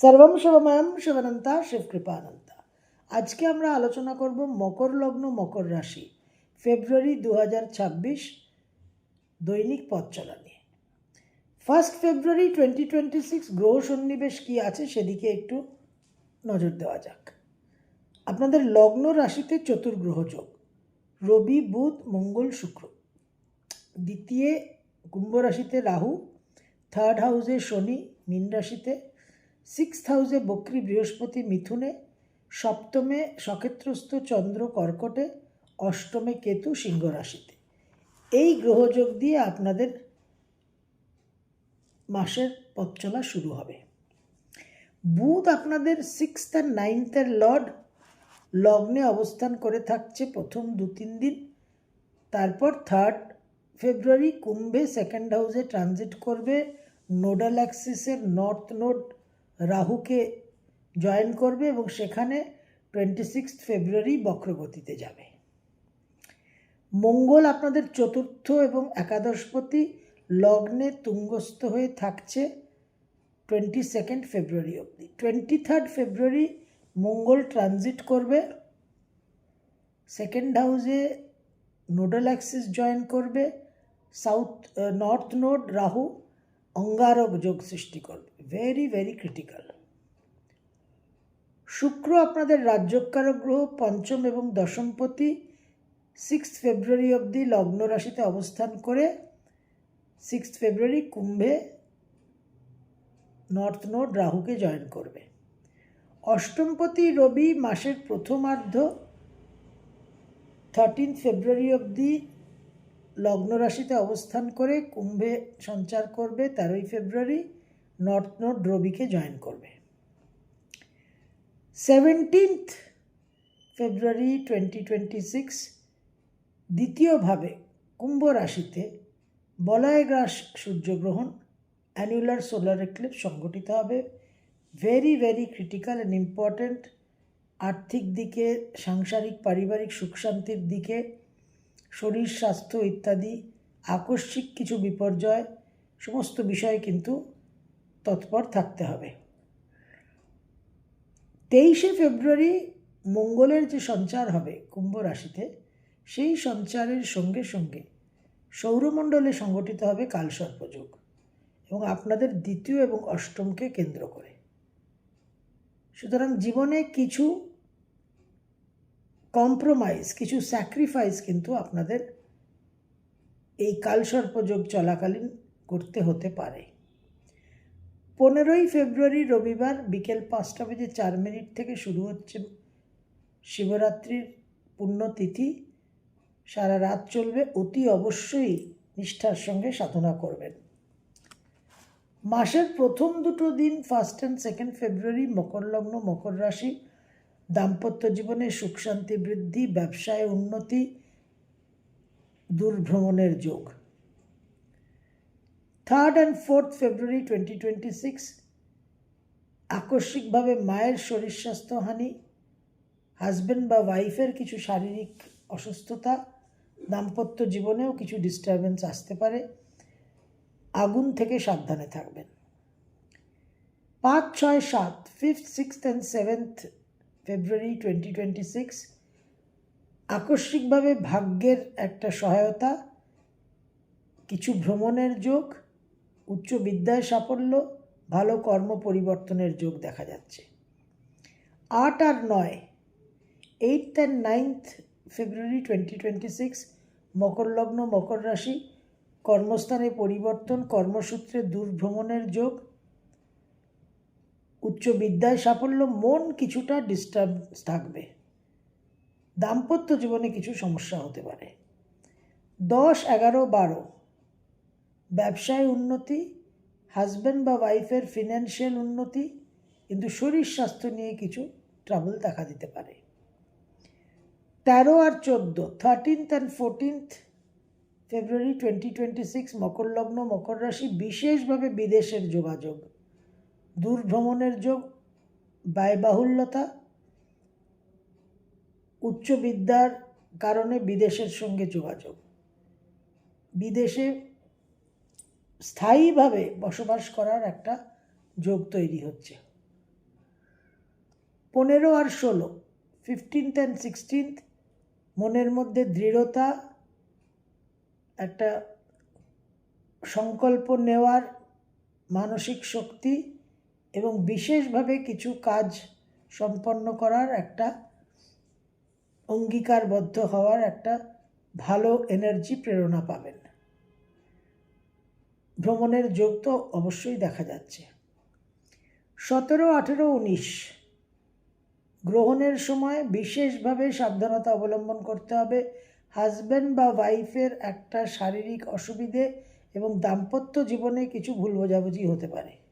সর্বম শিবময়ম শিবানন্তা শিবকৃপানন্তা। আজকে আমরা আলোচনা করব মকর লগ্ন, মকর রাশি, ফেব্রুয়ারি দু দৈনিক পথ চলা নিয়ে। First February twenty twenty six গ্রহ সন্নিবেশ কী আছে সেদিকে একটু নজর দেওয়া যাক। আপনাদের লগ্ন রাশিতে চতুর্গ্রহ যোগ, রবি, বুধ, মঙ্গল, শুক্র। দ্বিতীয় কুম্ভ রাশিতে রাহু, থার্ড হাউসে শনি, মীন রাশিতে সিক্স হাউসে বক্রী বৃহস্পতি মিথুনে, সপ্তমে সক্ষেত্রস্থ চন্দ্র কর্কটে, অষ্টমে কেতু সিংহ রাশিতে। এই গ্রহযোগ দিয়ে আপনাদের মাসের পথ চলা শুরু হবে। বুধ আপনাদের সিক্সথ আর নাইনথের লর্ড, লগ্নে অবস্থান করে থাকছে প্রথম দু তিন দিন। তারপর থার্ড ফেব্রুয়ারি কুম্ভে সেকেন্ড হাউসে ট্রানজিট করবে, নোডাল অ্যাক্সিসের নর্থ নোড রাহুকে জয়েন করবে এবং সেখানে টোয়েন্টি সিক্স ফেব্রুয়ারি বক্রগতিতে যাবে। মঙ্গল আপনাদের চতুর্থ এবং একাদশপতি লগ্নে তুঙ্গস্থ হয়ে থাকছে টোয়েন্টি সেকেন্ড ফেব্রুয়ারি অবধি। টোয়েন্টি থার্ড ফেব্রুয়ারি মঙ্গল ট্রানজিট করবে সেকেন্ড হাউসে নোডাল অ্যাক্সিস জয়েন করবে সাউথ নর্থ নোড রাহু অঙ্গারক যোগ সৃষ্টি করবে ভেরি ভেরি ক্রিটিক্যাল শুক্র আপনাদের রাজ্যকারক গ্রহ, পঞ্চম এবং দশমপতি সিক্স ফেব্রুয়ারি অবধি লগ্ন রাশিতে অবস্থান করে সিক্স ফেব্রুয়ারি কুম্ভে নর্থ নোড রাহুকে জয়েন করবে। অষ্টমপতি রবি মাসের প্রথমার্ধ থার্টিন ফেব্রুয়ারি অবধি লগ্ন রাশিতে অবস্থান করে কুম্ভে সঞ্চার করবে তেরোই ফেব্রুয়ারি, নর্থ নোড রবিকে জয়েন করবে। Seventeenth February twenty twenty six দ্বিতীয়ভাবে কুম্ভ রাশিতে বলয় গ্রাস সূর্যগ্রহণ অ্যানুলার সোলার এক্লিপ সংগঠিত হবে। Very very critical and important আর্থিক দিকে, সাংসারিক, পারিবারিক সুখ শান্তির দিকে শরীর, স্বাস্থ্য ইত্যাদি, আকস্মিক কিছু বিপর্যয়, সমস্ত বিষয়ে কিন্তু তৎপর থাকতে হবে। তেইশে ফেব্রুয়ারি মঙ্গলের যে সঞ্চার হবে কুম্ভ রাশিতে, সেই সঞ্চারের সঙ্গে সঙ্গে সৌরমণ্ডলে সংগঠিত হবে কালসর্পযোগ এবং আপনাদের দ্বিতীয় এবং অষ্টমকে কেন্দ্র করে। সুতরাং জীবনে কিছু কম্প্রোমাইজ কিছু স্যাক্রিফাইস কিন্তু আপনাদের এই কালসর্পযোগ চলাকালীন করতে হতে পারে। পনেরোই ফেব্রুয়ারি রবিবার বিকেল পাঁচটা বেজে চার মিনিট থেকে শুরু হচ্ছে শিবরাত্রির পুণ্যতিথি। সারা রাত চলবে, অতি অবশ্যই নিষ্ঠার সঙ্গে সাধনা করবেন। মাসের প্রথম দুটো দিন ফার্স্ট অ্যান্ড সেকেন্ড ফেব্রুয়ারি মকর লগ্ন, মকর রাশি দাম্পত্য জীবনে সুখ, শান্তি, বৃদ্ধি, ব্যবসায় উন্নতি, দূরভ্রমণের যোগ। Third and fourth February twenty twenty six আকস্মিকভাবে মায়ের শরীর স্বাস্থ্যহানি হাজব্যান্ড বা ওয়াইফের কিছু শারীরিক অসুস্থতা, দাম্পত্য জীবনেও কিছু ডিস্টারবেন্স আসতে পারে। আগুন থেকে সাবধানে থাকবেন। পাঁচ, ছয়, সাত fifth sixth and seventh February twenty twenty six আকস্মিকভাবে ভাগ্যের একটা সহায়তা, কিছু ভ্রমণের যোগ, উচ্চ বিদ্যায় সাফল্য, ভালো কর্ম পরিবর্তনের যোগ দেখা যাচ্ছে। আট আর নয় eight and ninth February twenty twenty six মকর লগ্ন, মকর রাশি, কর্মস্থানে পরিবর্তন, কর্মসূত্রে দূর ভ্রমণের যোগ উচ্চ বিদ্যায় সাফল্য মন কিছুটা ডিস্টার্ব থাকবে। দাম্পত্য জীবনে কিছু সমস্যা হতে পারে। দশ, এগারো, বারো। ব্যবসায় উন্নতি হাজব্যান্ড বা ওয়াইফের ফিনান্সিয়াল উন্নতি, কিন্তু শরীর স্বাস্থ্য নিয়ে কিছু ট্রাবল দেখা দিতে পারে। তেরো আর চোদ্দ thirteenth and fourteenth February twenty twenty six মকর লগ্ন, মকর রাশি বিশেষভাবে বিদেশের যোগাযোগ। দূর ভ্রমণের যোগ, ব্যয়বাহুল্যতা উচ্চ বিদ্যার কারণে বিদেশের সঙ্গে যোগাযোগ। বিদেশে স্থায়ীভাবে বসবাস করার একটা যোগ তৈরি হচ্ছে। পনেরো আর ষোলো ফিফটিন্থ অ্যান্ড সিক্সটিন্থ মনের মধ্যে দৃঢ়তা, একটা সংকল্প নেওয়ার মানসিক শক্তি এবং বিশেষভাবে কিছু কাজ সম্পন্ন করার একটা অঙ্গীকারবদ্ধ হওয়ার একটা ভালো এনার্জি প্রেরণা পাবেন। ভ্রমণের যোগ তো অবশ্যই দেখা যাচ্ছে। সতেরো, আঠেরো, উনিশ, গ্রহণের সময় বিশেষভাবে সাবধানতা অবলম্বন করতে হবে। হাজব্যান্ড বা ওয়াইফের একটা শারীরিক অসুবিধে এবং দাম্পত্য জীবনে কিছু ভুল বোঝাবুঝি হতে পারে।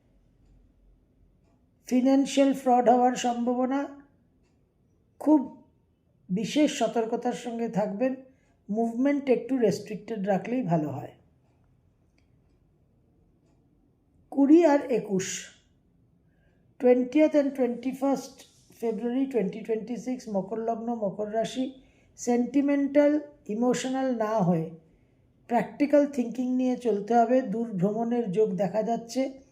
ফিনান্সিয়াল ফ্রড হওয়ার সম্ভাবনা খুব বিশেষ সতর্কতার সঙ্গে থাকবেন। মুভমেন্ট একটু রেস্ট্রিক্টেড রাখলেই ভালো হয়। কুড়ি আর একুশ twentieth and twenty first February twenty twenty six মকর লগ্ন, মকর রাশি সেন্টিমেন্টাল ইমোশনাল না হয়ে প্র্যাকটিক্যাল থিঙ্কিং নিয়ে চলতে হবে। দূর ভ্রমণের যোগ দেখা যাচ্ছে।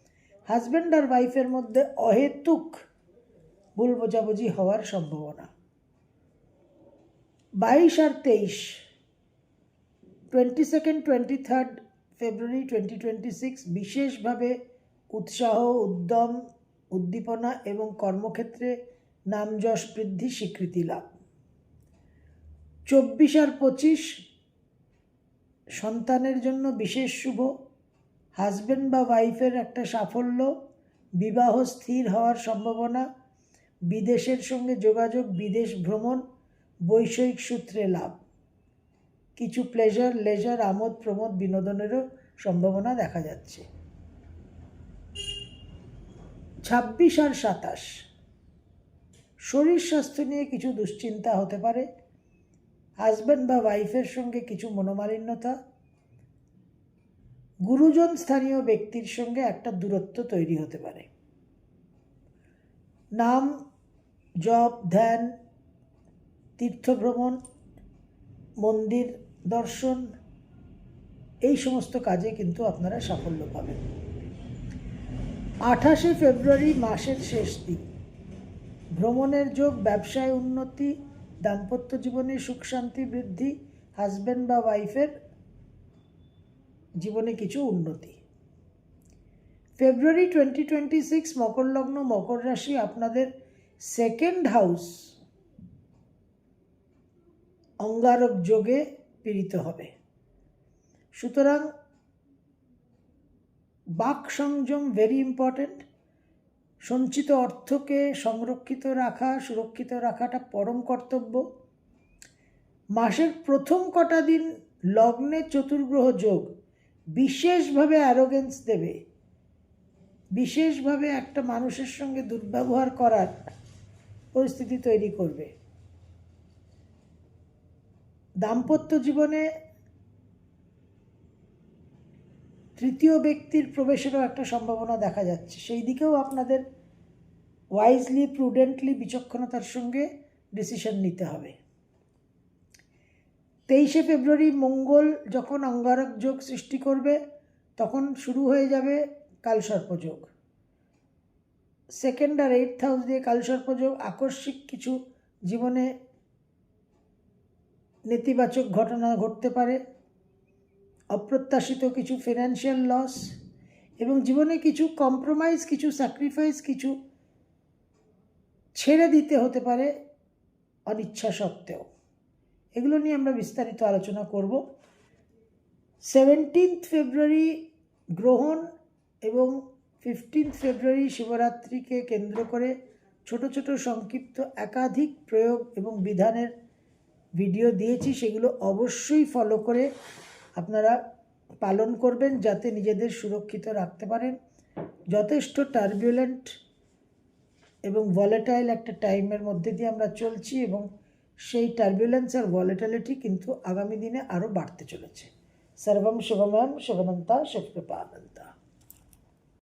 হাজব্যান্ড আর ওয়াইফের মধ্যে অহেতুক ভুল বোঝাবুঝি হওয়ার সম্ভাবনা। বাইশ আর তেইশ twenty second twenty third February twenty twenty six বিশেষভাবে উৎসাহ, উদ্যম, উদ্দীপনা এবং কর্মক্ষেত্রে নাম যশ বৃদ্ধি স্বীকৃতি লাভ। চব্বিশ আর পঁচিশ, সন্তানের জন্য বিশেষ শুভ হাজব্যান্ড বা ওয়াইফের একটা সাফল্য, বিবাহ স্থির হওয়ার সম্ভাবনা, বিদেশের সঙ্গে যোগাযোগ, বিদেশ ভ্রমণ বৈষয়িক সূত্রে লাভ। কিছু প্লেজার লেজার আমোদ, প্রমোদ, বিনোদনেরও সম্ভাবনা দেখা যাচ্ছে। ছাব্বিশ আর সাতাশ। শরীর স্বাস্থ্য নিয়ে কিছু দুশ্চিন্তা হতে পারে। হাজব্যান্ড বা ওয়াইফের সঙ্গে কিছু মনোমালিন্যতা গুরুজন স্থানীয় ব্যক্তির সঙ্গে একটা দূরত্ব তৈরি হতে পারে। নাম, জপ, ধ্যান, তীর্থভ্রমণ, মন্দির দর্শন, এই সমস্ত কাজে কিন্তু আপনারা সাফল্য পাবেন। আঠাশে ফেব্রুয়ারি মাসের শেষ দিন। ভ্রমণের যোগ, ব্যবসায় উন্নতি, দাম্পত্য জীবনে সুখ, শান্তি, বৃদ্ধি, হাজব্যান্ড বা ওয়াইফের জীবনে কিছু উন্নতি। ফেব্রুয়ারি টোয়েন্টি টোয়েন্টি সিক্স মকর লগ্ন, মকর রাশি আপনাদের সেকেন্ড হাউস অঙ্গারক যোগে পীড়িত হবে। সুতরাং বাক সংযম ভেরি ইম্পর্ট্যান্ট সঞ্চিত অর্থকে সংরক্ষিত রাখা, সুরক্ষিত রাখাটা পরম কর্তব্য। মাসের প্রথম কটা দিন লগ্নে চতুর্গ্রহ যোগ বিশেষভাবে অ্যারোগেন্স দেবে। বিশেষভাবে একটা মানুষের সঙ্গে দুর্ব্যবহার করার পরিস্থিতি তৈরি করবে। দাম্পত্য জীবনে তৃতীয় ব্যক্তির প্রবেশেরও একটা সম্ভাবনা দেখা যাচ্ছে। সেই দিকেও আপনাদের ওয়াইজলি প্রুডেন্টলি বিচক্ষণতার সঙ্গে ডিসিশন নিতে হবে। তেইশে ফেব্রুয়ারি মঙ্গল যখন অঙ্গারক যোগ সৃষ্টি করবে, তখন শুরু হয়ে যাবে কালসর্পযোগ সেকেন্ড আর এইট হাউস দিয়ে কালসর্পযোগ আকস্মিক কিছু জীবনে নেতিবাচক ঘটনা ঘটতে পারে, অপ্রত্যাশিত কিছু ফিনান্সিয়াল লস এবং জীবনে কিছু কম্প্রোমাইজ কিছু স্যাক্রিফাইস কিছু ছেড়ে দিতে হতে পারে অনিচ্ছা সত্ত্বেও। এগুলো নিয়ে আমরা বিস্তারিত আলোচনা করব। সেভেন্টিন্থ ফেব্রুয়ারি গ্রহণ এবং ফিফটিন্থ ফেব্রুয়ারি শিবরাত্রিকে কেন্দ্র করে ছোট ছোট সংক্ষিপ্ত একাধিক প্রয়োগ এবং বিধানের ভিডিও দিয়েছি। সেগুলো অবশ্যই ফলো করে আপনারা পালন করবেন যাতে নিজেদের সুরক্ষিত রাখতে পারেন। যথেষ্ট টার্বুলেন্ট এবং ভলেটাইল একটা টাইমের মধ্যে দিয়ে আমরা চলছি এবং সেই টার্বুলেন্স আর ভলেটালিটি কিন্তু আগামী দিনে আরও বাড়তে চলেছে। সর্বম শুভময়ম শুভনন্তা শিবকৃপানন্তা